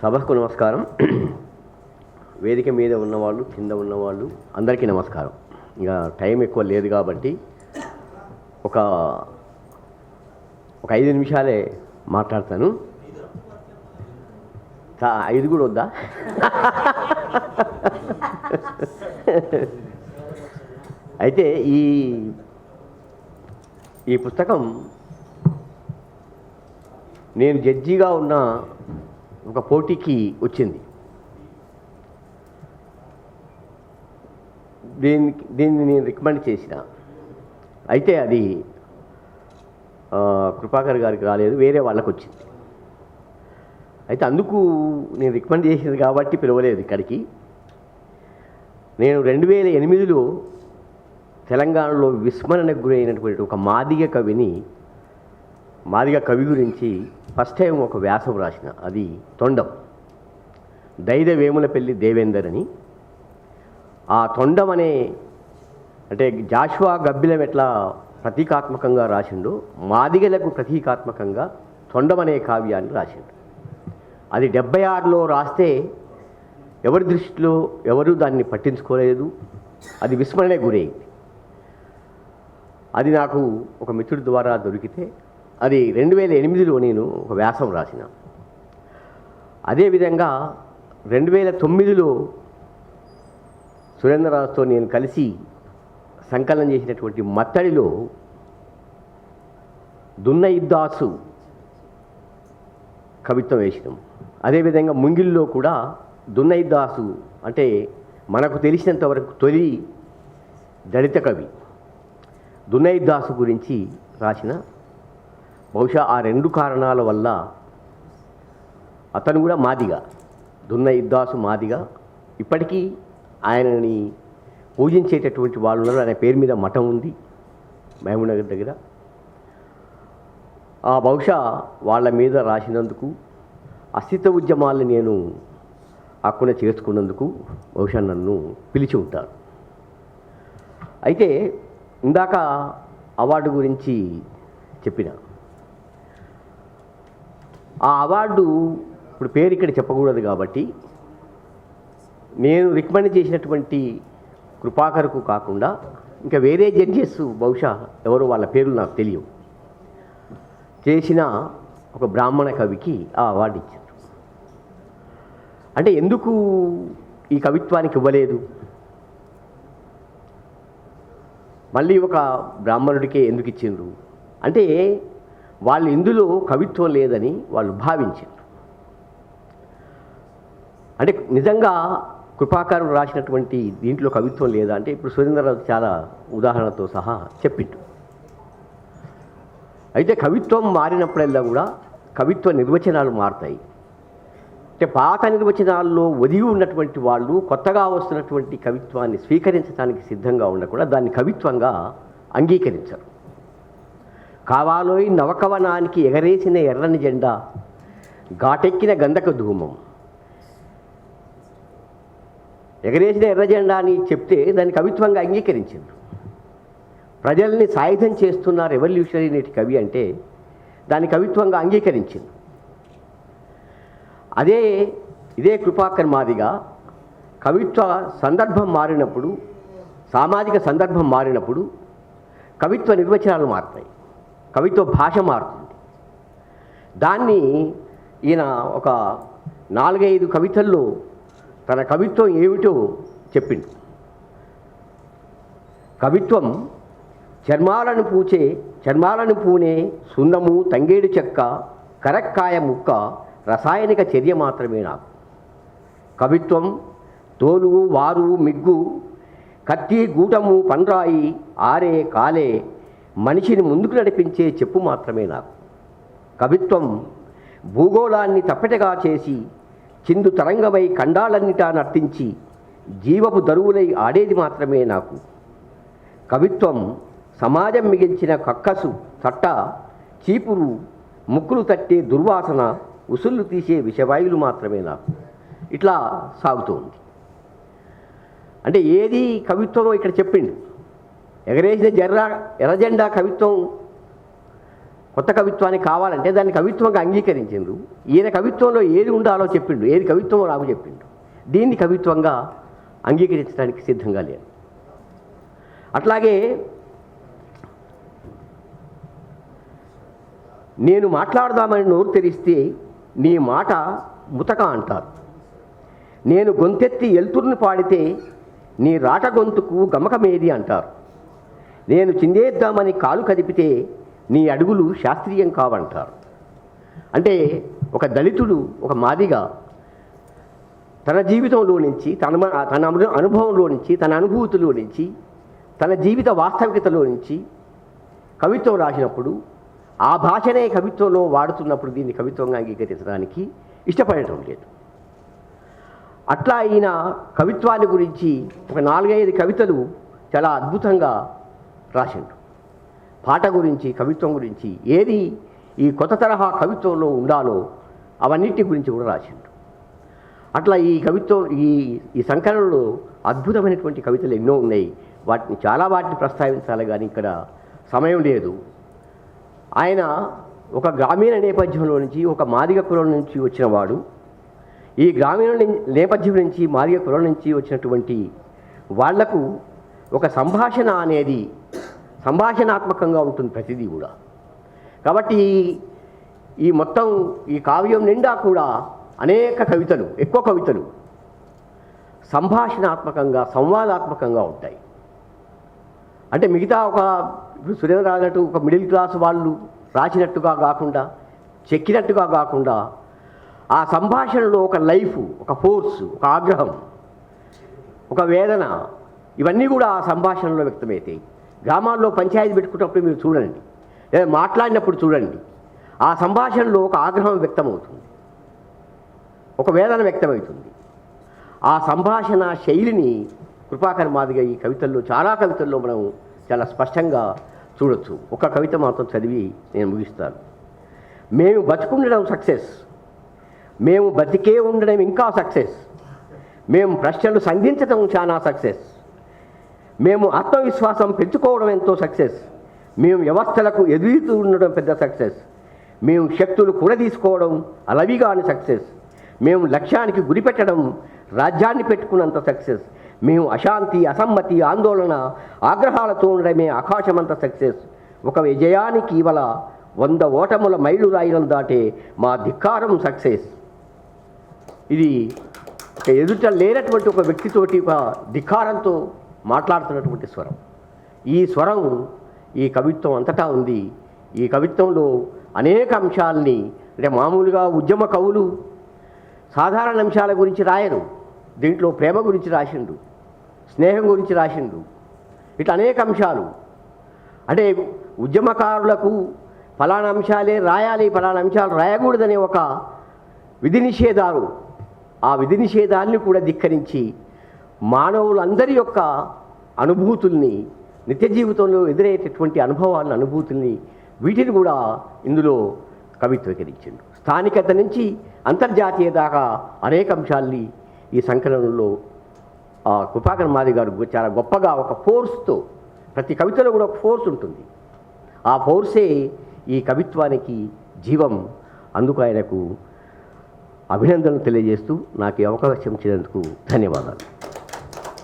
సభకు నమస్కారం. వేదిక మీద ఉన్నవాళ్ళు కింద ఉన్నవాళ్ళు అందరికీ నమస్కారం. ఇంకా టైం ఎక్కువ లేదు కాబట్టి ఒక ఒక ఐదు నిమిషాలే మాట్లాడతాను. ఐదు కూడా వద్దా? అయితే ఈ ఈ పుస్తకం నేను జడ్జిగా ఉన్న ఒక పోటీకి వచ్చింది. దీనికి దీన్ని నేను రికమెండ్ చేసిన. అయితే అది కృపాకర్ గారికి రాలేదు వేరే వాళ్ళకు వచ్చింది. అయితే అందుకు నేను రికమెండ్ చేసింది కాబట్టి పిలవలేదు ఇక్కడికి. నేను రెండు వేల ఎనిమిదిలో తెలంగాణలో విస్మరణకు గురైనటువంటి ఒక మాదిగ కవిని మాదిగ కవి గురించి ఫస్ట్ టైం ఒక వ్యాసం రాసిన. అది తొండం. దైద వేములపల్లి దేవేందర్ అని ఆ తొండం అనే అంటే జాష్వా గబ్బిలం ఎట్లా ప్రతీకాత్మకంగా రాసిండు మాదిగలకు ప్రతీకాత్మకంగా తొండం అనే కావ్యాన్ని రాసిండు. అది డెబ్బై ఆరులో రాస్తే ఎవరి దృష్టిలో ఎవరు దాన్ని పట్టించుకోలేదు. అది విస్మరణే గురైంది. అది నాకు ఒక మిత్రుడి ద్వారా దొరికితే అది రెండు వేల ఎనిమిదిలో నేను ఒక వ్యాసం రాసిన. అదేవిధంగా రెండు వేల తొమ్మిదిలో సురేంద్రరాజుతో నేను కలిసి సంకలనం చేసినటువంటి మత్తడిలో దున్నయిద్దాసు కవిత్వం వేసినాం. అదేవిధంగా ముంగిల్లో కూడా దున్నైద్దాసు అంటే మనకు తెలిసినంత వరకు తొలి దళిత కవి దున్నైదాసు గురించి రాసిన బహుశా ఆ రెండు కారణాల వల్ల అతను కూడా మాదిగా దున్న ఇద్దాసు మాదిగా ఇప్పటికీ ఆయనని పూజించేటటువంటి వాళ్ళు ఉన్నారు. ఆయన పేరు మీద మఠం ఉంది మహబూబ్నగర్ దగ్గర. ఆ బహుశా వాళ్ళ మీద రాసినందుకు అస్తిత్వ ఉద్యమాలను నేను అక్కున చేర్చుకున్నందుకు బహుశా నన్ను పిలిచి ఉంటారు. అయితే ఇందాక అవార్డు గురించి చెప్పిన ఆ అవార్డు ఇప్పుడు పేరు ఇక్కడ చెప్పకూడదు కాబట్టి నేను రికమెండ్ చేసినటువంటి కృపాకర్కు కాకుండా ఇంకా వేరే జడ్జెస్ బహుశా ఎవరు వాళ్ళ పేర్లు నాకు తెలియవు. చేసిన ఒక బ్రాహ్మణ కవికి ఆ అవార్డు ఇచ్చారు. అంటే ఎందుకు ఈ కవిత్వానికి ఇవ్వలేదు? మళ్ళీ ఒక బ్రాహ్మణుడికే ఎందుకు ఇచ్చిండ్రు? అంటే వాళ్ళు ఇందులో కవిత్వం లేదని వాళ్ళు భావించారు. అంటే నిజంగా కృపాకారుడు రాసినటువంటి దీంట్లో కవిత్వం లేదా అంటే ఇప్పుడు సురేంద్రరావు చాలా ఉదాహరణతో సహా చెప్పిండు. అయితే కవిత్వం మారినప్పుడల్లా కూడా కవిత్వ నిర్వచనాలు మారుతాయి. అంటే పాత నిర్వచనాల్లో ఒదిగి ఉన్నటువంటి వాళ్ళు కొత్తగా వస్తున్నటువంటి కవిత్వాన్ని స్వీకరించడానికి సిద్ధంగా ఉండకుండా దాన్ని కవిత్వంగా అంగీకరించరు. కావాలోయ్ నవకవనానికి ఎగరేసిన ఎర్రని జెండా ఘాటెక్కిన గంధక ధూమం. ఎగరేసిన ఎర్ర జెండా అని చెప్తే దాన్ని కవిత్వంగా అంగీకరించింది ప్రజల్ని సాయుధం చేస్తున్న రెవల్యూషనరీ నేటి కవి అంటే దాన్ని కవిత్వంగా అంగీకరించింది అదే ఇదే కృపాకర్ మాదిగా కవిత్వ సందర్భం మారినప్పుడు సామాజిక సందర్భం మారినప్పుడు కవిత్వ నిర్వచనాలు మారుతాయి. కవిత్వ భాష మారుతుంది. దాన్ని ఈయన ఒక నాలుగైదు కవితల్లో తన కవిత్వం ఏమిటో చెప్పిండు. కవిత్వం చర్మాలను పూచే చర్మాలను పూనే సున్నము తంగేడు చెక్క కరక్కాయ ముక్క రసాయనిక చర్య మాత్రమే నాకు. కవిత్వం తోలు వారు మిగ్గు కత్తి గూటము పండ్రాయి ఆరే కాలే మనిషిని ముందుకు నడిపించే చెప్పు మాత్రమే నాకు. కవిత్వం భూగోళాన్ని తప్పెటగా చేసి చిందు తరంగమై ఖండాలన్నిటా నర్తించి జీవపు దరువులై ఆడేది మాత్రమే నాకు. కవిత్వం సమాజం మిగిల్చిన కక్కసు తట్ట చీపురు ముక్కులు తట్టే దుర్వాసన ఉసుళ్ళు తీసే విషవాయువులు మాత్రమే నాకు. ఇట్లా సాగుతోంది. అంటే ఏది కవిత్వమో ఇక్కడ చెప్పిండు. ఎగరేసిన జర్ర ఎర్రజెండా కవిత్వం కొత్త కవిత్వానికి కావాలంటే దాన్ని కవిత్వంగా అంగీకరించిండు ఈయన కవిత్వంలో ఏది ఉండాలో చెప్పిండు ఏది కవిత్వం రావు చెప్పిండు. దీన్ని కవిత్వంగా అంగీకరించడానికి సిద్ధంగా లేను అట్లాగే నేను మాట్లాడదామని నోరు తెరిస్తే నీ మాట ముతక అంటారు. నేను గొంతెత్తి ఎల్తుర్ని పాడితే నీ రాట గొంతుకు గమకమేది అంటారు. నేను చిందేద్దామని కాలు కదిపితే నీ అడుగులు శాస్త్రీయం కావంటారు. అంటే ఒక దళితుడు ఒక మాదిగా తన జీవితంలో నుంచి తన తన అనుభవంలో నుంచి తన అనుభూతిలో నుంచి తన జీవిత వాస్తవికతలో నుంచి కవిత్వం రాసినప్పుడు ఆ భాషనే కవిత్వంలో వాడుతున్నప్పుడు దీన్ని కవిత్వంగా అంగీకరించడానికి ఇష్టపడటం లేదు. అట్లా ఈయన కవిత్వాన్ని గురించి ఒక నాలుగైదు కవితలు చాలా అద్భుతంగా రాసిండు. పాట గురించి కవిత్వం గురించి ఏది ఈ కొత్త తరహా కవిత్వంలో ఉండాలో అవన్నిటి గురించి కూడా రాసిండు. అట్లా ఈ కవిత్వం ఈ ఈ సంకలనంలో అద్భుతమైనటువంటి కవితలు ఎన్నో ఉన్నాయి. వాటిని చాలా వాటిని ప్రస్తావించాలి కానీ ఇక్కడ సమయం లేదు. ఆయన ఒక గ్రామీణ నేపథ్యంలో నుంచి ఒక మాదిగ కులం నుంచి వచ్చినవాడు. ఈ గ్రామీణ నేపథ్యం నుంచి మాదిగ కులం నుంచి వచ్చినటువంటి వాళ్ళకు ఒక సంభాషణ అనేది సంభాషణాత్మకంగా ఉంటుంది ప్రతిదీ కూడా. కాబట్టి ఈ- మొత్తం ఈ కావ్యం నిండా కూడా అనేక కవితలు ఎక్కువ కవితలు సంభాషణాత్మకంగా సంవాదాత్మకంగా ఉంటాయి. అంటే మిగతా ఒక ఇప్పుడు సురేంద్ర అన్నట్టు ఒక మిడిల్ క్లాస్ వాళ్ళు రాసినట్టుగా కాకుండా చెక్కినట్టుగా కాకుండా ఆ సంభాషణలో ఒక లైఫ్ ఒక ఫోర్స్ ఒక ఆగ్రహం ఒక వేదన ఇవన్నీ కూడా ఆ సంభాషణలో వ్యక్తమవుతాయి. గ్రామాల్లో పంచాయతీ పెట్టుకున్నప్పుడు మీరు చూడండి. లేదా మాట్లాడినప్పుడు చూడండి. ఆ సంభాషణలో ఒక ఆగ్రహం వ్యక్తమవుతుంది. ఒక వేదన వ్యక్తమవుతుంది. ఆ సంభాషణ శైలిని కృపాకర్ మాదిగ ఈ కవితల్లో చాలా కవితల్లో మనం చాలా స్పష్టంగా చూడొచ్చు. ఒక కవిత మాత్రం చదివి నేను ముగిస్తాను. మేము బతుకుండడం సక్సెస్. మేము బతికే ఉండడం ఇంకా సక్సెస్. మేము ప్రశ్నలు సంధించడం చాలా సక్సెస్. మేము ఆత్మవిశ్వాసం పెంచుకోవడం ఎంతో సక్సెస్. మేము వ్యవస్థలకు ఎదుగుతూ ఉండడం పెద్ద సక్సెస్. మేము శక్తులు కూడదీసుకోవడం అలవిగాని సక్సెస్. మేము లక్ష్యానికి గురిపెట్టడం రాజ్యాన్ని పెట్టుకున్నంత సక్సెస్. మేము అశాంతి అసమ్మతి ఆందోళన ఆగ్రహాలతో ఉండడమే ఆకాశమంత సక్సెస్. ఒక విజయానికి ఇవాళ వంద ఓటముల మైలు రాయడం దాటే మా ధిక్కారం సక్సెస్. ఇది ఒక ఎదుట లేనటువంటి ఒక వ్యక్తితోటి ఒక ధిక్కారంతో మాట్లాడుతున్నటువంటి స్వరం. ఈ స్వరం ఈ కవిత్వం అంతటా ఉంది. ఈ కవిత్వంలో అనేక అంశాలని అంటే మామూలుగా ఉద్యమ కవులు సాధారణ అంశాల గురించి రాయరు. దీంట్లో ప్రేమ గురించి రాసిండు స్నేహం గురించి రాసిండు ఇట్లా అనేక అంశాలు. అంటే ఉద్యమకారులకు ఫలానా అంశాలే రాయాలి ఫలానా అంశాలు రాయకూడదనే ఒక విధి నిషేధాలు ఆ విధి నిషేధాన్ని కూడా ధిక్కరించి మానవులందరి యొక్క అనుభూతుల్ని నిత్య జీవితంలో ఎదురయ్యేటటువంటి అనుభవాలను అనుభూతుల్ని వీటిని కూడా ఇందులో కవిత్వీకరించిండు. స్థానికత నుంచి అంతర్జాతీయ దాకా అనేక అంశాల్ని ఈ సంకలనంలో ఆ కృపాకర్ మాది గారు చాలా గొప్పగా ఒక ఫోర్స్తో ప్రతి కవితలో కూడా ఒక ఫోర్స్ ఉంటుంది. ఆ ఫోర్సే ఈ కవిత్వానికి జీవం. అందుకు ఆయనకు అభినందనలు తెలియజేస్తూ నాకు ఈ అవకాశం ఇచ్చినందుకు ధన్యవాదాలు.